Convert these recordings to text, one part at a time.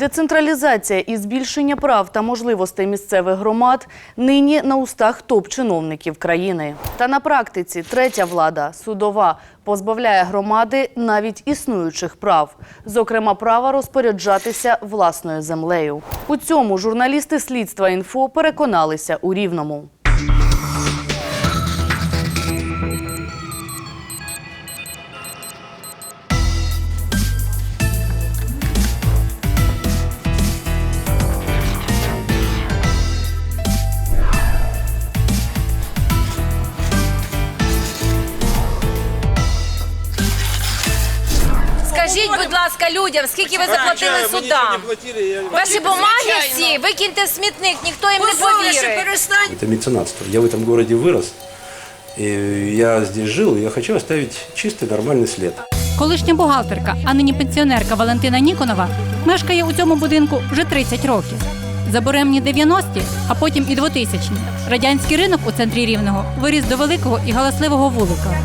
Децентралізація і збільшення прав та можливостей місцевих громад нині на устах топ-чиновників країни. Та на практиці третя влада судова позбавляє громади навіть існуючих прав, зокрема права розпоряджатися власною землею. У цьому журналісти слідства інфо переконалися у рівному. ласка, людям, скільки ви заплатили судам? Ваші бумаги всі викиньте в смітник, ніхто їм не повірить. Это меценатство. Я в этом городе вырос, и я здесь жил, и я хочу оставить чистый, нормальный след. Колишня бухгалтерка, а нині пенсіонерка Валентина Ніконова мешкає у цьому будинку вже 30 років. За буремні 90-ті, а потім і 2000-ні. Радянський ринок у центрі Рівного виріс до великого і галасливого вулика.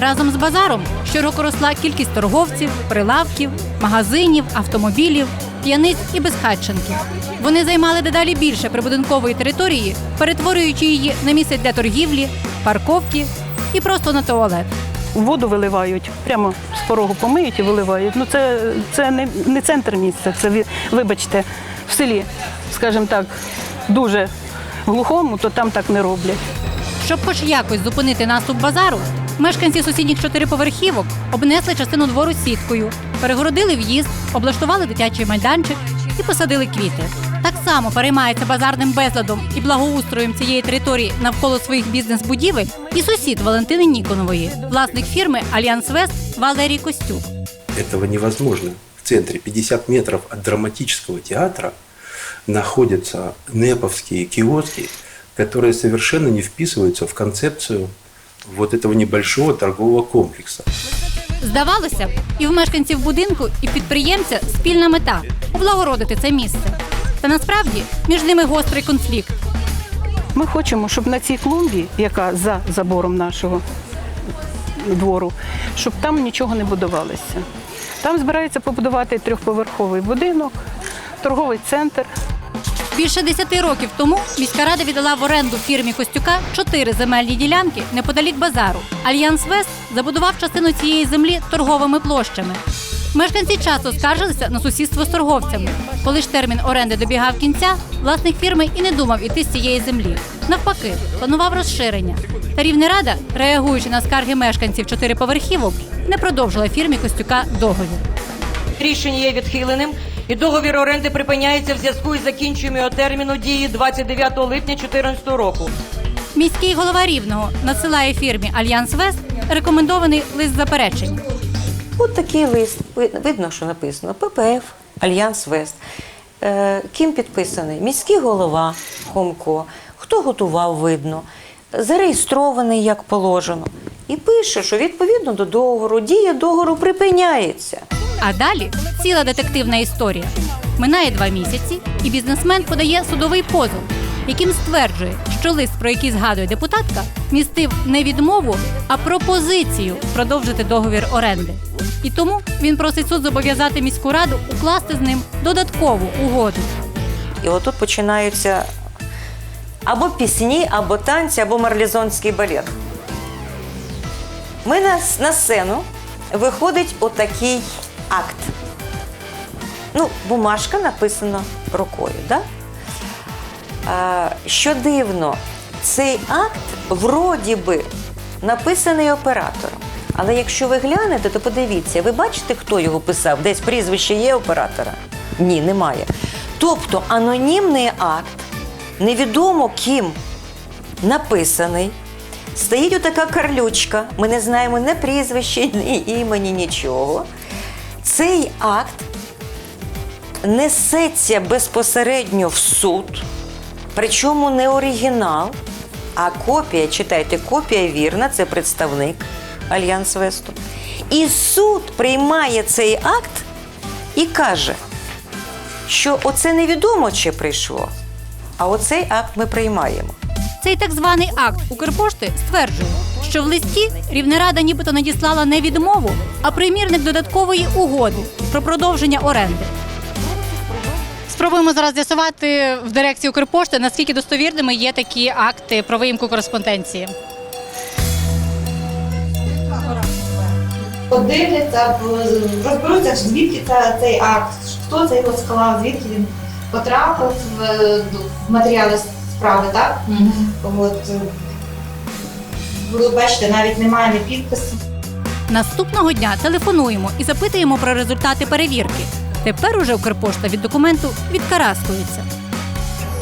Разом з базаром щороку росла кількість торговців, прилавків, магазинів, автомобілів, п'яниць і безхатченків. Вони займали дедалі більше прибудинкової території, перетворюючи її на місце для торгівлі, парковки і просто на туалет. Воду виливають, прямо з порогу помиють і виливають. Ну це, це не, не центр міста, це вибачте, в селі, скажімо так, дуже глухому, то там так не роблять. Щоб хоч якось зупинити наступ базару, мешканці сусідніх чотириповерхівок обнесли частину двору сіткою, перегородили в'їзд, облаштували дитячий майданчик і посадили квіти. Так само переймається базарним безладом і благоустроєм цієї території навколо своїх бізнес-будівель і сусід Валентини Ніконової, власник фірми Альянс Вест Валерій Костюк. Этого невозможно. В центре 50 метров от драматического театра находятся неповские киоски, которые совершенно не вписываются в концепцию вот этого небольшого торгового комплекса. Здавалося б, і в мешканців будинку, і в підприємця спільна мета облагородити це місце. Та насправді між ними гострий конфлікт. Ми хочемо, щоб на цій клумбі, яка за забором нашого двору, щоб там нічого не будувалося. Там збирається побудувати трьохповерховий будинок, торговий центр. Більше десяти років тому міська рада віддала в оренду фірмі Костюка чотири земельні ділянки неподалік базару. Альянс Вест забудував частину цієї землі торговими площами. Мешканці часто скаржилися на сусідство з торговцями. Коли ж термін оренди добігав кінця, власник фірми і не думав іти з цієї землі. Навпаки, планував розширення. Та рівна рада, реагуючи на скарги мешканців чотириповерхівок, не продовжила фірмі Костюка договір. Рішення є відхиленим, і договір оренди припиняється в зв'язку із закінченням його терміну дії 29 липня 2014 року. Міський голова Рівного надсилає фірмі Альянс Вест рекомендований лист заперечень. От такий лист. Ви- Видно, що написано ППФ, Альянс Вест. Е, ким підписаний? Міський голова Хомко. Хто готував, видно. Зареєстрований як положено. І пише, що відповідно до договору дія договору припиняється. А далі ціла детективна історія. Минає два місяці, і бізнесмен подає судовий позов, яким стверджує, що лист, про який згадує депутатка, містив не відмову, а пропозицію продовжити договір оренди. І тому він просить суд зобов'язати міську раду укласти з ним додаткову угоду. І отут починаються або пісні, або танці, або марлізонський балет. Ми на, на сцену виходить отакий акт. Ну, бумажка написана рукою, да? А, що дивно, цей акт вроді би написаний оператором. Але якщо ви глянете, то подивіться, ви бачите, хто його писав? Десь прізвище є оператора? Ні, немає. Тобто анонімний акт, невідомо ким написаний. Стоїть отака карлючка, ми не знаємо ні прізвища, ні імені, нічого. Цей акт несеться безпосередньо в суд, причому не оригінал, а копія, читайте, копія вірна, це представник Альянс Весту. І суд приймає цей акт і каже, що оце невідомо чи прийшло, а оцей акт ми приймаємо. Цей так званий акт Укрпошти стверджує, що в листі Рівнерада нібито надіслала не відмову, а примірник додаткової угоди про продовження оренди. Спробуємо зараз з'ясувати в дирекції Укрпошти, наскільки достовірними є такі акти про виїмку кореспонденції. подивляться, розберуться, звідки це, цей акт, хто це його склав, звідки він потрапив в, в матеріали справи, так? От, е, ви бачите, навіть немає ні підпису. Наступного дня телефонуємо і запитуємо про результати перевірки. Тепер уже Укрпошта від документу відкараскується.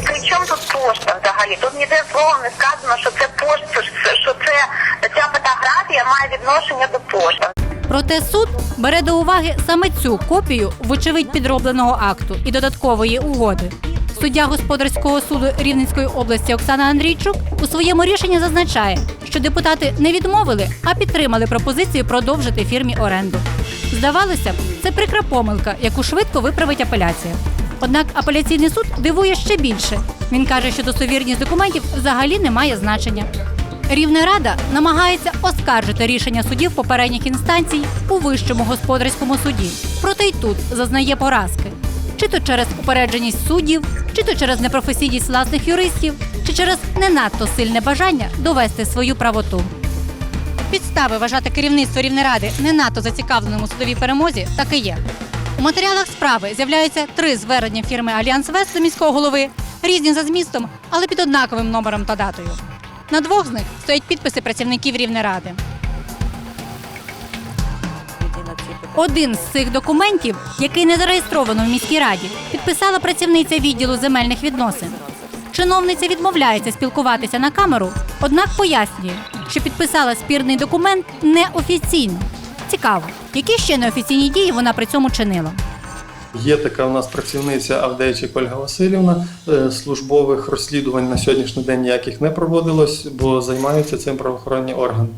При чому тут пошта взагалі? Тут ніде словом не сказано, що це пошта, що це ця фотографія має відношення до пошти. Проте суд бере до уваги саме цю копію, вочевидь підробленого акту і додаткової угоди. Суддя господарського суду Рівненської області Оксана Андрійчук у своєму рішенні зазначає, що депутати не відмовили, а підтримали пропозицію продовжити фірмі оренду. Здавалося б, це прикра помилка, яку швидко виправить апеляція. Однак апеляційний суд дивує ще більше. Він каже, що достовірність документів взагалі не має значення. Рівна рада намагається оскаржити рішення судів попередніх інстанцій у вищому господарському суді. Проте й тут зазнає поразки. Чи то через упередженість суддів, чи то через непрофесійність власних юристів, чи через не надто сильне бажання довести свою правоту. Підстави вважати керівництво Рівнеради не надто зацікавленим у судовій перемозі так і є. У матеріалах справи з'являються три звернення фірми Альянс Вест до міського голови, різні за змістом, але під однаковим номером та датою. На двох з них стоять підписи працівників Рівнеради. Один з цих документів, який не зареєстровано в міській раді, підписала працівниця відділу земельних відносин. Чиновниця відмовляється спілкуватися на камеру, однак пояснює, що підписала спірний документ неофіційно. Цікаво, які ще неофіційні дії вона при цьому чинила. Є така у нас працівниця Авдейчик Ольга Васильівна. Е, Службових розслідувань на сьогоднішній день ніяких не проводилось, бо займаються цим правоохоронні органи.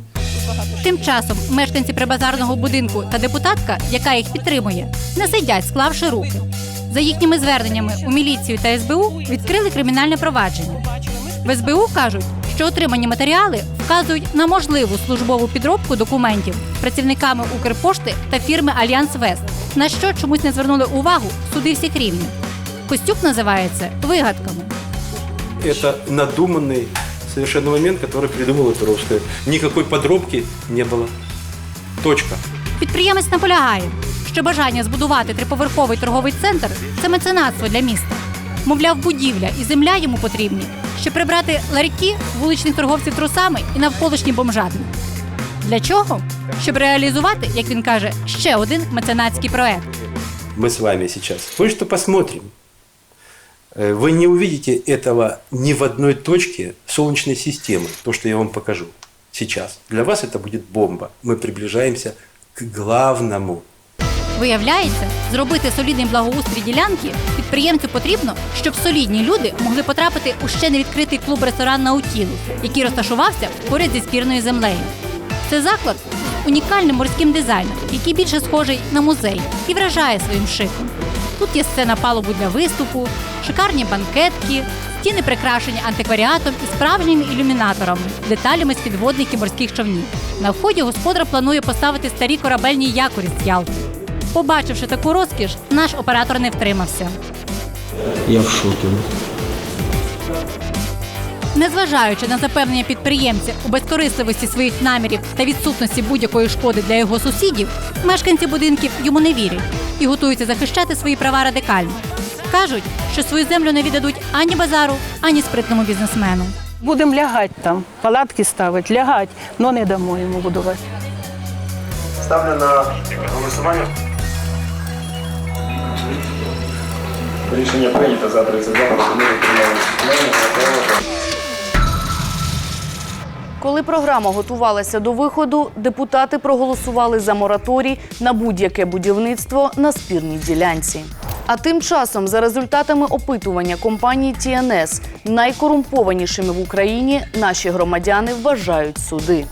Тим часом мешканці прибазарного будинку та депутатка, яка їх підтримує, не сидять, склавши руки. За їхніми зверненнями у міліцію та СБУ відкрили кримінальне провадження. В СБУ кажуть, що отримані матеріали вказують на можливу службову підробку документів працівниками Укрпошти та фірми Альянс Вест, на що чомусь не звернули увагу суди всіх рівнів. Костюк називається вигадками. Это надуманный совершенно момент, который придумала Туровская. Никакой подробки не было. Точка. Підприємець наполягає, що бажання збудувати триповерховий торговий центр це меценатство для міста. Мовляв, будівля і земля йому потрібні, щоб прибрати ларьки вуличних торговців трусами і навколишні бомжатник. Для чого? Щоб реалізувати, як він каже, ще один меценатський проект. Мы с вами сейчас кое-что посмотрим. Э, Вы не увидите этого ни в одной точке Солнечной системы, то, что я вам покажу сейчас. Для вас это будет бомба. Мы приближаемся к главному. Виявляється, зробити солідний благоустрій ділянки підприємцю потрібно, щоб солідні люди могли потрапити у ще не відкритий клуб-ресторан Наутілус, який розташувався поряд зі спірною землею. Це заклад з унікальним морським дизайном, який більше схожий на музей і вражає своїм шиком. Тут є сцена палубу для виступу, шикарні банкетки, стіни прикрашені антикваріатом і справжніми ілюмінаторами, деталями з підводників морських човнів. На вході господар планує поставити старі корабельні якорі з Ялти. Побачивши таку розкіш, наш оператор не втримався. Я в шокі. Незважаючи на запевнення підприємця у безкорисливості своїх намірів та відсутності будь-якої шкоди для його сусідів, мешканці будинків йому не вірять і готуються захищати свої права радикально. Кажуть, що свою землю не віддадуть ані базару, ані спритному бізнесмену. Будемо лягати там, палатки ставити, лягати, але не дамо йому будувати. Ставлю на голосування. Рішення прийнято за 32 голосуємо. Коли програма готувалася до виходу, депутати проголосували за мораторій на будь-яке будівництво на спірній ділянці. А тим часом, за результатами опитування компанії ТНС, найкорумпованішими в Україні наші громадяни вважають суди.